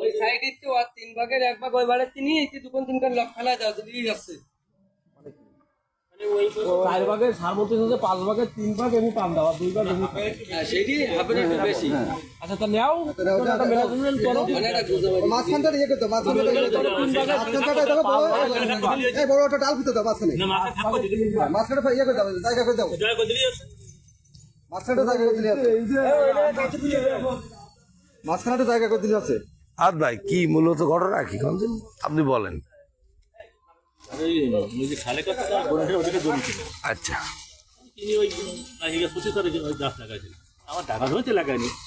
ওই সাইডে তো আর তিন ভাগের এক ভাগ ওই বারে তিনি এই দোকান লক ফেলা যাও দিদি যাচ্ছে চার ভাগের সার বলতে হচ্ছে পাঁচ ভাগের তিন ভাগ এমনি পাম দেওয়া দুই ভাগ এমনি হ্যাঁ, হাফের একটু বেশি আচ্ছা তা নেও মানে। মাঝখানটা ইয়ে করতে মাঝখানটা ইয়ে বড় বড় একটা ডাল ফুটে দাও মাঝখানে মাঝখানটা ইয়ে করে দাও জায়গা করে দাও মাঝখানটা জায়গা করে দিলে আছে মাঝখানটা জায়গা করে দিলে আছে? আর ভাই কি মূলত ঘটনা কি কোনদিন আপনি বলেন। আচ্ছা। তিনি ওই নাহিগা পঁচিশ ওই গাছ লাগাইছিল আমার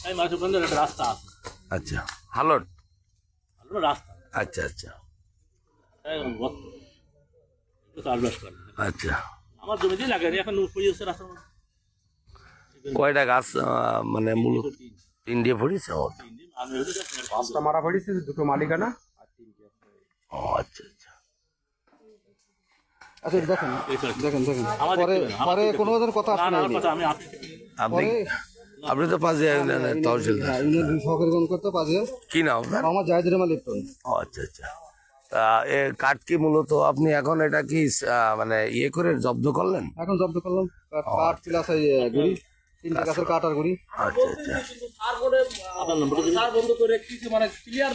আমি মাছ ওখানে একটা রাস্তা আছে আচ্ছা। হালট। রাস্তা আচ্ছা আচ্ছা। আচ্ছা। আমার এখন রাস্তা কয়টা গাছ মানে মূলত? তিন দিয়ে পড়েছে ও। পাঁচটা মারা পড়েছে দুটো মালিকানা। ও, আচ্ছা আচ্ছা। আচ্ছা দেখেন দেখেন দেখেন। আমার পরে পরে কোনো। ওদের কথা আসে না আপনি আপনি তো পাশে ইউনিয়নের তহসিলদার সহকারী কোন করতে পারছে কি নাম আমার জায়দের আমার লিপ্টন ও আচ্ছা আচ্ছা। তা এ কাঠ কি মূলত আপনি এখন এটা কি মানে ইয়ে করে জব্দ করলেন? এখন জব্দ করলাম। কাঠ কাঠ ছিল আছে গুড়ি তিনটে গাছের কাঠ আর গুড়ি আচ্ছা আচ্ছা। আপনার নম্বরটা দিন। সার বন্ধ করে কিছু মানে ক্লিয়ার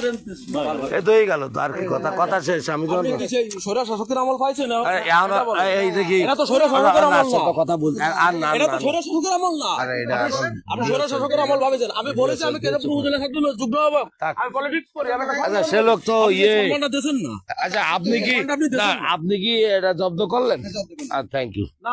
এই গেল আর কি কথা কথা শেষ আমি তো সেই সৈরা শাসকের আমল পাইছে না আরে, এখন এই দেখি। এটা তো স্বৈর শাসকের না, আমল আচ্ছা, কথা বলছি। আর- আর না এটা তো শাসকের আমল না। আরে এটা আপনি শাসকের আমল ভাবেছেন। আমি বলেছি আমি কেরাপুর উপজেলা ছাত্র যুগ্ম আমি পলিটিক্স করি আচ্ছা সে লোক তো ইয়ে না। আচ্ছা আপনি কি আপনি কি এটা জব্দ করলেন? আর থ্যাংক ইউ না